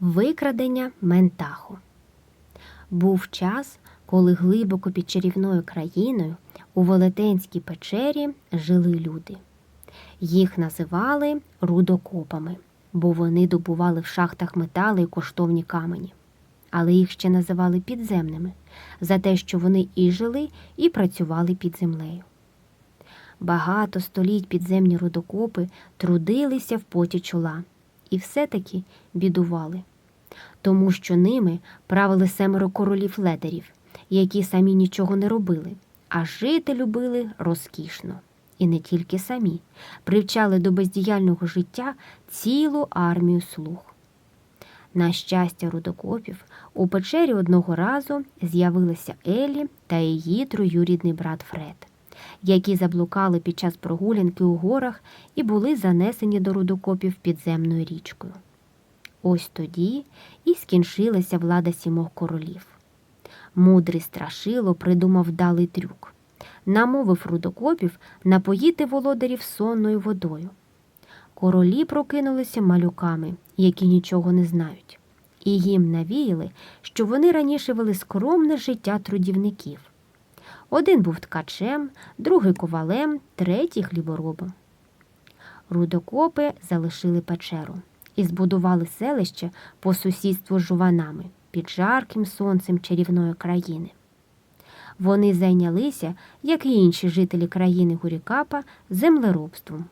Викрадення Ментаху. Був час, коли глибоко під чарівною країною у велетенській печері жили люди. Їх називали рудокопами, бо вони добували в шахтах метали і коштовні камені. Але їх ще називали підземними за те, що вони і жили, і працювали під землею. Багато століть підземні рудокопи трудилися в поті чола і все-таки бідували, тому що ними правили семеро королів ледарів, які самі нічого не робили, а жити любили розкішно. І не тільки самі, привчали до бездіяльного життя цілу армію слуг. На щастя рудокопів, у печері одного разу з'явилися Елі та її троюрідний брат Фред, які заблукали під час прогулянки у горах і були занесені до рудокопів підземною річкою. Ось тоді і скінчилася влада сімох королів. Мудрий страшило придумав вдалий трюк. Намовив рудокопів напоїти володарів сонною водою. Королі прокинулися малюками, які нічого не знають, і їм навіяли, що вони раніше вели скромне життя трудівників. Один був ткачем, другий ковалем, третій хліборобом. Рудокопи залишили печеру і збудували селище по сусідству з жуванами під жарким сонцем чарівної країни. Вони зайнялися, як і інші жителі країни Гурікапа, землеробством.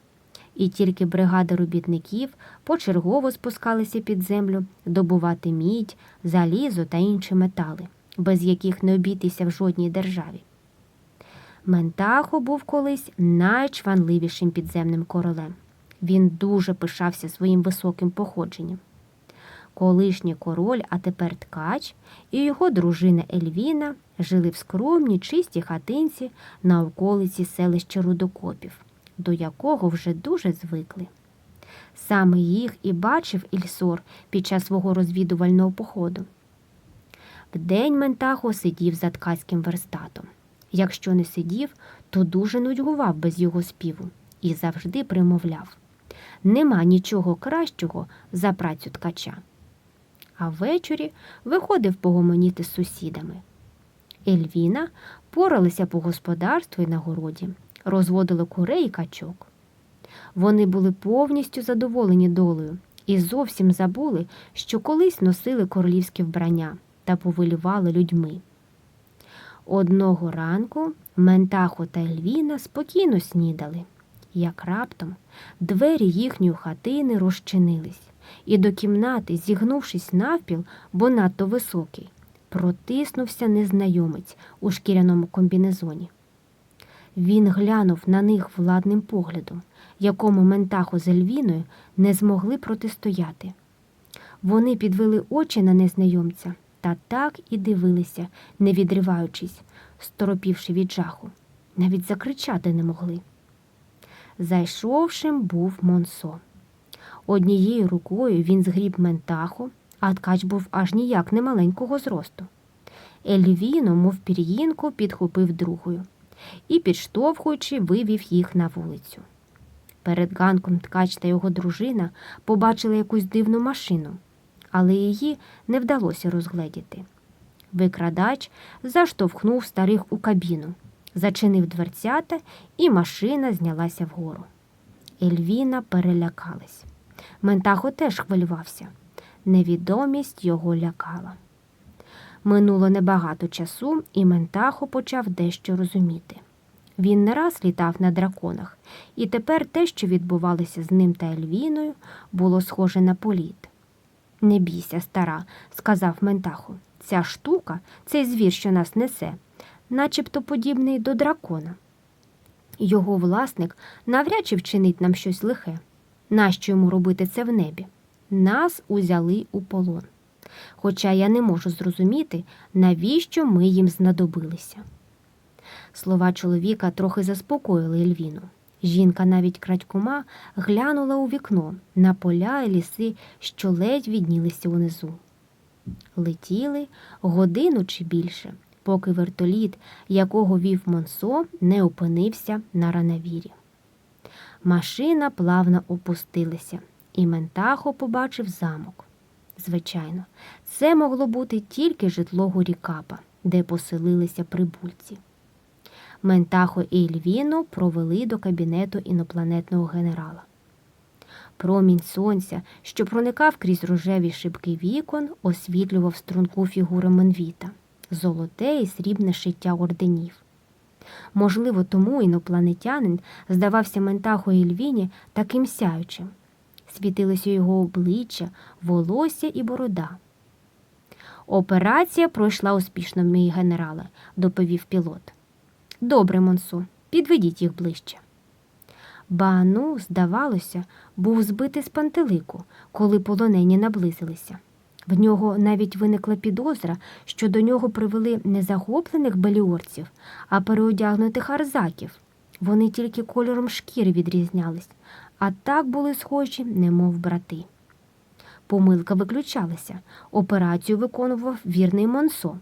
І тільки бригада робітників почергово спускалися під землю добувати мідь, залізо та інші метали, без яких не обійтися в жодній державі. Ментахо був колись найчванливішим підземним королем. Він дуже пишався своїм високим походженням. Колишній король, а тепер ткач, і його дружина Ельвіна жили в скромній чистій хатинці на околиці селища Рудокопів, до якого вже дуже звикли. Саме їх і бачив Ільсор під час свого розвідувального походу. Вдень Ментахо сидів за ткацьким верстатом. Якщо не сидів, то дуже нудьгував без його співу і завжди примовляв нема нічого кращого за працю ткача. А ввечері виходив погомоніти з сусідами. Ельвіна поралися по господарству і на городі, розводили курей і качок. Вони були повністю задоволені долею і зовсім забули, що колись носили королівське вбрання та повилювали людьми. Одного ранку Ментахо та Ельвіна спокійно снідали, як раптом двері їхньої хатини розчинились, і до кімнати, зігнувшись навпіл, бо надто високий, протиснувся незнайомець у шкіряному комбінезоні. Він глянув на них владним поглядом, якому Ментахо з Ельвіною не змогли протистояти. Вони підвели очі на незнайомця та так і дивилися, не відриваючись, сторопівши від жаху. Навіть закричати не могли. Зайшовшим був Монсо. Однією рукою він згріб ментаху, а ткач був аж ніяк не маленького зросту. Ельвіно, мов пір'їнку, підхопив другою і, підштовхуючи, вивів їх на вулицю. Перед ганком ткач та його дружина побачили якусь дивну машину, але її не вдалося розгледіти. Викрадач заштовхнув старих у кабіну, зачинив дверцята, і машина знялася вгору. Ельвіна перелякалась. Ментахо теж хвилювався. Невідомість його лякала. Минуло небагато часу, і Ментахо почав дещо розуміти. Він не раз літав на драконах, і тепер те, що відбувалося з ним та Ельвіною, було схоже на політ. Не бійся, стара, сказав Ментахо. Ця штука, цей звір, що нас несе, начебто подібний до дракона. Його власник навряд чи вчинить нам щось лихе. Нащо йому робити це в небі? Нас узяли у полон. Хоча я не можу зрозуміти, навіщо ми їм знадобилися. Слова чоловіка трохи заспокоїли Ельвіну. Жінка навіть крадькома глянула у вікно на поля і ліси, що ледь віднілися унизу. Летіли годину чи більше, поки вертоліт, якого вів Монсо, не опинився на ранавірі. Машина плавно опустилася, і Ментахо побачив замок. Звичайно, це могло бути тільки житло Гурікапа, де поселилися прибульці. Ментахо і Ельвіно провели до кабінету інопланетного генерала. Промінь сонця, що проникав крізь рожеві шибки вікон, освітлював струнку фігуру Менвіта, золоте і срібне шиття орденів. Можливо, тому інопланетянин здавався Ментахо і Ельвіні таким сяючим. Світилося його обличчя, волосся і борода. Операція пройшла успішно, мій генерале, доповів пілот. Добре, Монсо, підведіть їх ближче. Баану, здавалося, був збитий з пантелику, коли полонені наблизилися. В нього навіть виникла підозра, що до нього привели не захоплених беліорців, а переодягнутих арзаків. Вони тільки кольором шкіри відрізнялись, а так були схожі, немов брати. Помилка виключалася. Операцію виконував вірний Монсо.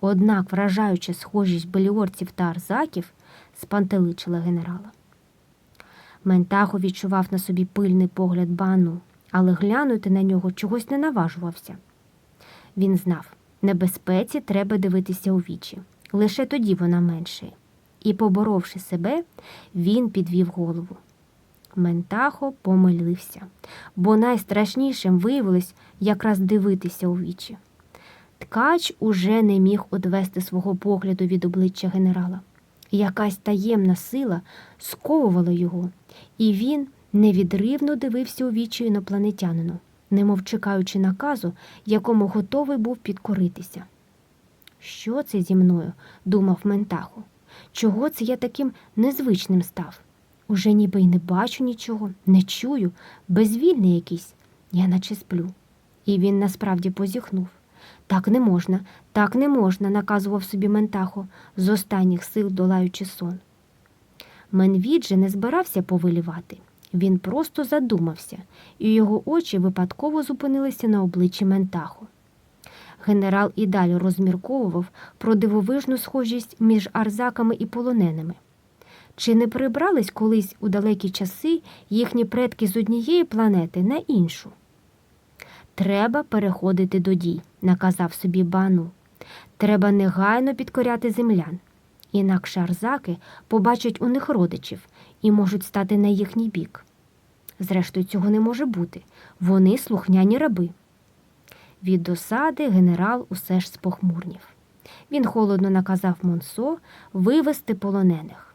Однак вражаюча схожість беліорців та арзаків спантеличила генерала. Ментахо відчував на собі пильний погляд бану, але глянути на нього чогось не наважувався. Він знав, небезпеці треба дивитися у вічі, лише тоді вона меншає. І, поборовши себе, він підвів голову. Ментахо помилився, бо найстрашнішим виявилось якраз дивитися у вічі. Ткач уже не міг одвести свого погляду від обличчя генерала. Якась таємна сила сковувала його, і він невідривно дивився у вічі інопланетянину, немов чекаючи наказу, якому готовий був підкоритися. Що це зі мною? думав Ментахо. Чого це я таким незвичним став? Уже ніби й не бачу нічого, не чую, безвільний якийсь, я наче сплю. І він насправді позіхнув. Так не можна, так не можна, наказував собі Ментахо, з останніх сил долаючи сон. Менвід же не збирався повилівати. Він просто задумався, і його очі випадково зупинилися на обличчі Ментахо. Генерал і далі розмірковував про дивовижну схожість між арзаками і полоненими. Чи не прибрались колись у далекі часи їхні предки з однієї планети на іншу? Треба переходити до дій, наказав собі бану. Треба негайно підкоряти землян. Інакше арзаки побачать у них родичів і можуть стати на їхній бік. Зрештою, цього не може бути. Вони слухняні раби. Від досади генерал усе ж спохмурнів. Він холодно наказав Монсо вивести полонених.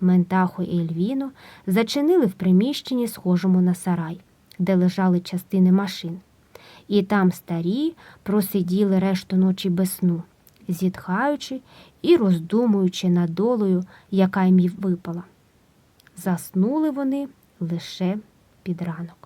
Ментахо і Ельвіно зачинили в приміщенні, схожому на сарай, де лежали частини машин. І там старі просиділи решту ночі без сну, зітхаючи і роздумуючи над долею, яка їм випала. Заснули вони лише під ранок.